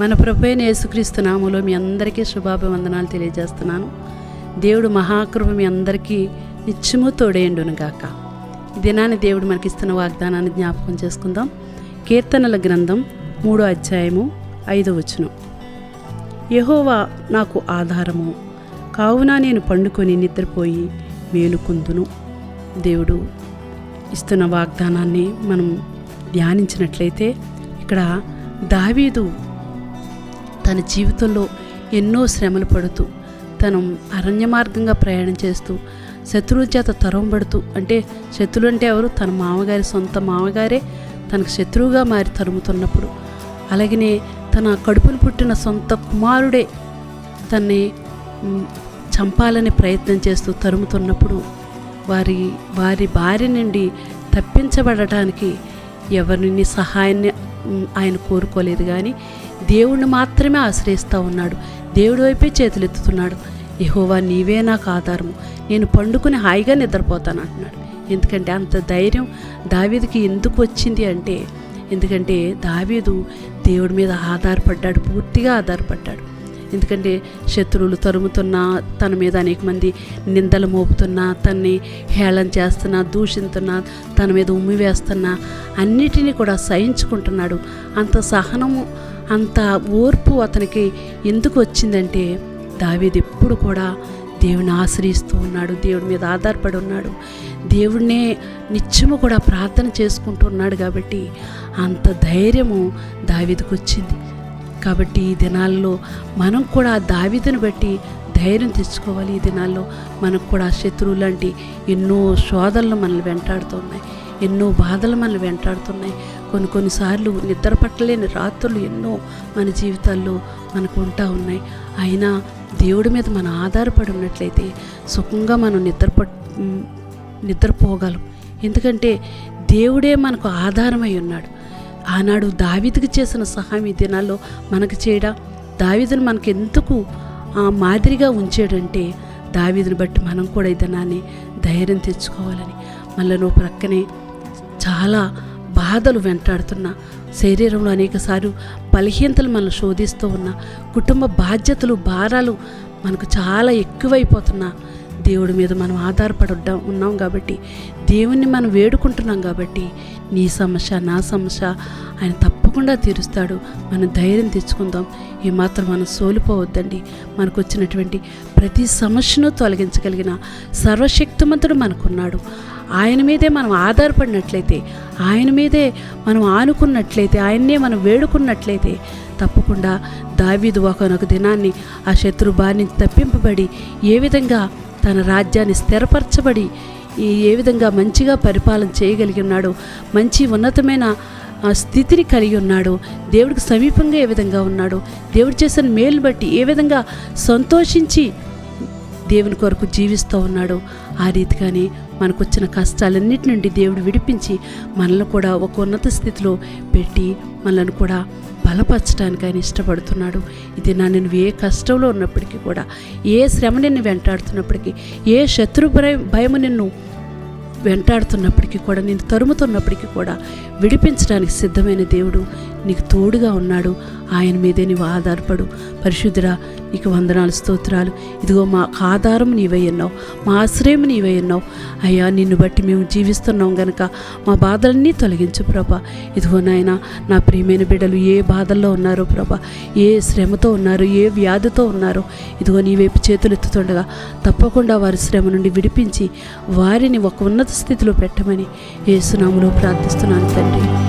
మన ప్రభైన యేసుక్రీస్తు నామంలో మీ అందరికీ శుభాభివందనాలు తెలియజేస్తున్నాను. దేవుడు మహాకృప మీ అందరికీ నిత్యము తోడేయండును గాక. దినాన్ని దేవుడు మనకి ఇస్తున్న వాగ్దానాన్ని జ్ఞాపకం చేసుకుందాం. కీర్తనల గ్రంథం మూడో అధ్యాయము ఐదో వచనం. యహోవా నాకు ఆధారము. కావున నేను పండుకొని నిద్రపోయి మేలుకుందును. దేవుడు ఇస్తున్న వాగ్దానాన్ని మనం ధ్యానించినట్లయితే ఇక్కడ దావీదు తన జీవితంలో ఎన్నో శ్రమలు పడుతూ తను అరణ్య మార్గంగా ప్రయాణం చేస్తూ శత్రువుల చేత తరంబడుతూ అంటే శత్రువులు అంటే ఎవరు? తన మామగారి సొంత మామగారే తనకు శత్రువుగా మారి తరుముతున్నప్పుడు. అలాగనే తన కడుపును పుట్టిన సొంత కుమారుడే తన్ని చంపాలని ప్రయత్నం చేస్తూ తరుముతున్నప్పుడు వారి వారి భార్య నుండి తప్పించబడటానికి ఎవరిని సహాయాన్ని ఆయన కోరుకోలేదు. కానీ దేవుణ్ణి మాత్రమే ఆశ్రయిస్తూ ఉన్నాడు. దేవుడి వైపే చేతులెత్తుతున్నాడు. యహోవా నీవే నాకు ఆధారము. నేను పండుకుని హాయిగా నిద్రపోతాను అంటున్నాడు. ఎందుకంటే అంత ధైర్యం దావీదికి ఎందుకు వచ్చింది అంటే ఎందుకంటే దావీదు దేవుడి మీద ఆధారపడ్డాడు పూర్తిగా ఆధారపడ్డాడు. ఎందుకంటే శత్రువులు తరుముతున్నా తన మీద అనేక మంది నిందలు మోపుతున్నా తన్ని హేళన చేస్తున్నా దూషిస్తున్నా తన మీద ఉమ్మి వేస్తున్నా అన్నిటినీ కూడా సహించుకుంటున్నాడు. అంత సహనము అంత ఓర్పు అతనికి ఎందుకు వచ్చిందంటే దావీదు ఎప్పుడు కూడా దేవుని ఆశ్రయిస్తూ ఉన్నాడు దేవుడి మీద ఆధారపడి ఉన్నాడు. దేవుడినే నిత్యము కూడా ప్రార్థన చేసుకుంటూ ఉన్నాడు కాబట్టి అంత ధైర్యము దావీదుకు వచ్చింది. కాబట్టి ఈ దినాల్లో మనం కూడా దావిదను బట్టి ధైర్యం తెచ్చుకోవాలి. ఈ దినాల్లో మనకు కూడా శత్రువు లాంటి ఎన్నో శోధనలు మనల్ని వెంటాడుతున్నాయి ఎన్నో బాధలు మనల్ని వెంటాడుతున్నాయి. కొన్ని కొన్నిసార్లు నిద్ర పట్టలేని రాత్రులు ఎన్నో మన జీవితాల్లో మనకు ఉంటా ఉన్నాయి. అయినా దేవుడి మీద మనం ఆధారపడి ఉన్నట్లయితే సుఖంగా మనం నిద్ర నిద్రపోగలం. ఎందుకంటే దేవుడే మనకు ఆధారమై ఉన్నాడు. ఆనాడు దావిదికి చేసిన సహాయం ఈ దినాల్లో మనకు చేయడా? దావీదును మనకు ఎందుకు ఆ, మాదిరిగా ఉంచాడంటే దావిదిని బట్టి మనం కూడా ఈ దినాన్ని ధైర్యం తెచ్చుకోవాలని. మళ్ళీ నువ్వు ప్రక్కనే చాలా బాధలు వెంటాడుతున్న శరీరంలో అనేకసార్లు బలహీనతలు మనల్ని శోధిస్తూ ఉన్న కుటుంబ బాధ్యతలు భారాలు మనకు చాలా ఎక్కువైపోతున్నా దేవుడి మీద మనం ఆధారపడి ఉన్నాం కాబట్టి దేవుణ్ణి మనం వేడుకుంటున్నాం కాబట్టి నీ సమస్య నా సమస్య ఆయన తప్పకుండా తీరుస్తాడు. మనం ధైర్యం తెచ్చుకుందాం. ఏమాత్రం మనం సోలిపోవద్దండి. మనకు వచ్చినటువంటి ప్రతి సమస్యను తొలగించగలిగిన సర్వశక్తిమంతుడు మనకున్నాడు. ఆయన మీదే మనం ఆధారపడినట్లయితే ఆయన మీదే మనం ఆనుకున్నట్లయితే ఆయన్నే మనం వేడుకున్నట్లయితే తప్పకుండా దావీదు ఒకనొక దినాన్ని ఆ శత్రు బారి నుంచి తప్పింపబడి ఏ విధంగా తన రాజ్యాన్ని స్థిరపరచబడి ఏ విధంగా మంచిగా పరిపాలన చేయగలిగి ఉన్నాడో మంచి ఉన్నతమైన స్థితిని కలిగి ఉన్నాడు దేవుడికి సమీపంగా ఏ విధంగా ఉన్నాడు దేవుడు చేసిన మేలు బట్టి ఏ విధంగా సంతోషించి దేవుని కొరకు జీవిస్తూ ఉన్నాడు ఆ రీతిగానే మనకు వచ్చిన కష్టాలన్నిటి నుండి దేవుడు విడిపించి మనల్ని కూడా ఒక ఉన్నత స్థితిలో పెట్టి మనల్ని కూడా బలపరచడానికి ఆయన ఇష్టపడుతున్నాడు. ఇది నా నేను ఏ కష్టంలో ఉన్నప్పటికీ కూడా ఏ శ్రమ నిన్ను వెంటాడుతున్నప్పటికీ ఏ శత్రు భయం భయము నిన్ను వెంటాడుతున్నప్పటికీ కూడా నేను తరుముతున్నప్పటికీ కూడా విడిపించడానికి సిద్ధమైన దేవుడు నీకు తోడుగా ఉన్నాడు. ఆయన మీదే నీవు ఆధారపడు. పరిశుద్ధురా నీకు వందనాలు స్తోత్రాలు. ఇదిగో మా ఆధారం నీవై ఉన్నావు. మా ఆశ్రయం నీవై ఉన్నావు. అయ్యా నిన్ను బట్టి మేము జీవిస్తున్నాం గనక మా బాధలన్నీ తొలగించు ప్రభా. ఇదిగో నాయన నా ప్రియమైన బిడ్డలు ఏ బాధల్లో ఉన్నారో ప్రభా ఏ శ్రమతో ఉన్నారో ఏ వ్యాధితో ఉన్నారో ఇదిగో నీ వైపు చేతులు ఎత్తుతుండగా తప్పకుండా వారి శ్రమ నుండి విడిపించి వారిని ఒక ఉన్నత స్థితిలో పెట్టమని ఏసునాములో ప్రార్థిస్తున్నాను తండ్రి.